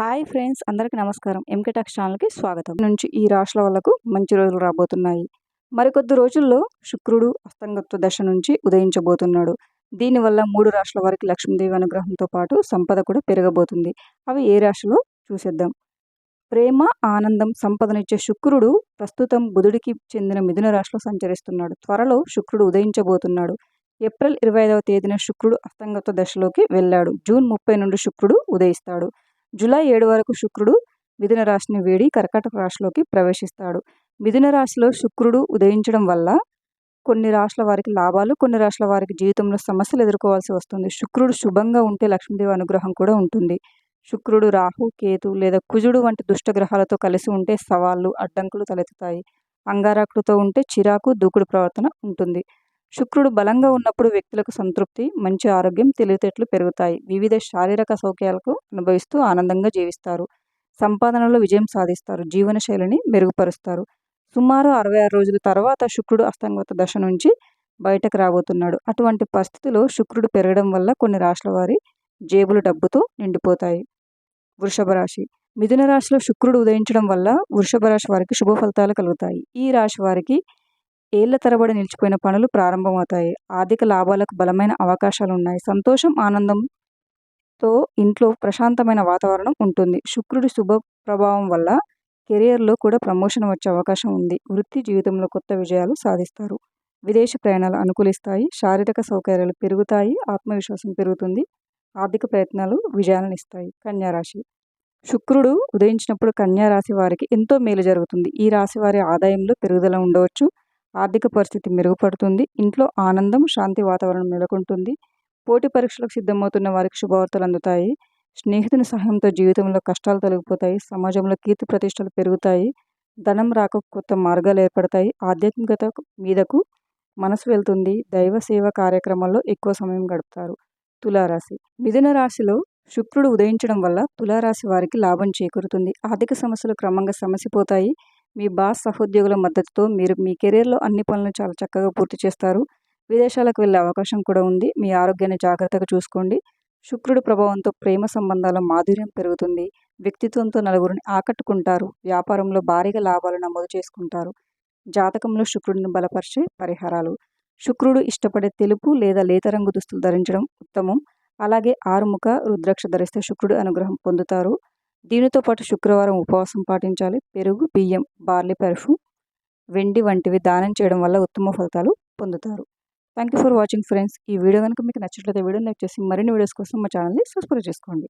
Hi friends అందరికీ నమస్కారం. MK talks ఛానల్కి స్వాగతం. నుంచి ఈ రాశుల వాళ్ళకు మంచి రోజులు రాబోతున్నాయి. మరికొద్ది రోజుల్లో శుక్రుడు అస్తంగత్వ దశ నుంచి ఉదయించబోతున్నాడు. దీనివల్ల మూడు రాశుల వారికి లక్ష్మీదేవి అనుగ్రహంతో పాటు సంపద కూడా పెరగబోతుంది. అవి ఏ రాశిలో చూసేద్దాం. ప్రేమ ఆనందం సంపదనిచ్చే శుక్రుడు ప్రస్తుతం బుధుడికి చెందిన మిథున రాశిలో సంచరిస్తున్నాడు. త్వరలో శుక్రుడు ఉదయించబోతున్నాడు. ఏప్రిల్ ఇరవై ఐదవ తేదీన శుక్రుడు అస్తంగత్వ దశలోకి వెళ్ళాడు. జూన్ ముప్పై నుండి శుక్రుడు ఉదయిస్తాడు. జూలై ఏడు వరకు శుక్రుడు మిథున రాశిని వేడి కర్కాటక రాశిలోకి ప్రవేశిస్తాడు. మిథున రాశిలో శుక్రుడు ఉదయించడం వల్ల కొన్ని రాష్ట్రాల వారికి లాభాలు కొన్ని రాశుల వారికి జీవితంలో సమస్యలు ఎదుర్కోవాల్సి వస్తుంది. శుక్రుడు శుభంగా ఉంటే లక్ష్మీదేవి అనుగ్రహం కూడా ఉంటుంది. శుక్రుడు రాహు కేతు లేదా కుజుడు వంటి దుష్టగ్రహాలతో కలిసి ఉంటే సవాళ్ళు అడ్డంకులు తలెత్తుతాయి. అంగారాకులతో ఉంటే చిరాకు దూకుడు ప్రవర్తన ఉంటుంది. శుక్రుడు బలంగా ఉన్నప్పుడు వ్యక్తులకు సంతృప్తి మంచి ఆరోగ్యం తెలివితేటలు పెరుగుతాయి. వివిధ శారీరక సౌఖ్యాలకు అనుభవిస్తూ ఆనందంగా జీవిస్తారు. సంపాదనలో విజయం సాధిస్తారు. జీవన శైలిని మెరుగుపరుస్తారు. సుమారు అరవై ఆరు రోజుల తర్వాత శుక్రుడు అస్తంగత దశ నుంచి బయటకు రాబోతున్నాడు. అటువంటి పరిస్థితిలో శుక్రుడు పెరగడం వల్ల కొన్ని రాశుల వారి జేబులు డబ్బుతో నిండిపోతాయి. వృషభ రాశి. మిథున రాశిలో శుక్రుడు ఉదయించడం వల్ల వృషభ రాశి వారికి శుభ ఫలితాలు కలుగుతాయి. ఈ రాశి వారికి ఏళ్ళ తరబడి నిలిచిపోయిన పనులు ప్రారంభమవుతాయి. ఆర్థిక లాభాలకు బలమైన అవకాశాలు ఉన్నాయి సంతోషం ఆనందంతో ఇంట్లో ప్రశాంతమైన వాతావరణం ఉంటుంది. శుక్రుడి శుభ ప్రభావం వల్ల కెరియర్లో కూడా ప్రమోషన్ వచ్చే అవకాశం ఉంది. వృత్తి జీవితంలో కొత్త విజయాలు సాధిస్తారు. విదేశీ ప్రయాణాలు అనుకూలిస్తాయి. శారీరక సౌకర్యాలు పెరుగుతాయి. ఆత్మవిశ్వాసం పెరుగుతుంది. ఆర్థిక ప్రయత్నాలు విజయాలను ఇస్తాయి. కన్యారాశి శుక్రుడు ఉదయించినప్పుడు కన్యారాశి వారికి ఎంతో మేలు జరుగుతుంది. ఈ రాశి వారి ఆదాయంలో పెరుగుదల ఉండవచ్చు. ఆర్థిక పరిస్థితి మెరుగుపడుతుంది. ఇంట్లో ఆనందం శాంతి వాతావరణం నెలకొంటుంది. పోటీ పరీక్షలకు సిద్ధమవుతున్న వారికి శుభవార్తలు అందుతాయి. స్నేహితుని సహాయంతో జీవితంలో కష్టాలు తొలగిపోతాయి. సమాజంలో కీర్తి ప్రతిష్టలు పెరుగుతాయి. ధనం రాక కొత్త మార్గాలు ఏర్పడతాయి. ఆధ్యాత్మికత మీదకు మనసు వెళ్తుంది. దైవ సేవ కార్యక్రమాల్లో ఎక్కువ సమయం గడుపుతారు. తులారాశి. మిథున రాశిలో శుక్రుడు ఉదయించడం వల్ల తులారాశి వారికి లాభం చేకూరుతుంది. ఆర్థిక సమస్యలు క్రమంగా సమసిపోతాయి. మీ బాస్ సహోద్యోగుల మద్దతుతో మీరు మీ కెరీర్లో అన్ని పనులను చాలా చక్కగా పూర్తి చేస్తారు. విదేశాలకు వెళ్ళే అవకాశం కూడా ఉంది. మీ ఆరోగ్యాన్ని జాగ్రత్తగా చూసుకోండి. శుక్రుడి ప్రభావంతో ప్రేమ సంబంధాల మాధుర్యం పెరుగుతుంది. వ్యక్తిత్వంతో నలుగురిని ఆకట్టుకుంటారు. వ్యాపారంలో భారీగా లాభాలు నమోదు చేసుకుంటారు. జాతకంలో శుక్రుడిని బలపరిచే పరిహారాలు. శుక్రుడు ఇష్టపడే తెలుపు లేదా లేత రంగు దుస్తులు ధరించడం ఉత్తమం. అలాగే ఆరుముఖ రుద్రాక్ష ధరిస్తే శుక్రుడు అనుగ్రహం పొందుతారు. దీనితో పాటు శుక్రవారం ఉపవాసం పాటించాలి. పెరుగు బియ్యం బార్లీ పెర్ఫ్యూమ్ వెండి వంటివి దానం చేయడం వల్ల ఉత్తమ ఫలితాలు పొందుతారు. Thank you for watching friends ఈ వీడియో కనుక మీకు నచ్చినట్లయితే వీడియో లైక్ చేసి మరిన్ని వీడియోస్ కోసం మా ఛానల్ని సబ్స్క్రైబ్ చేసుకోండి.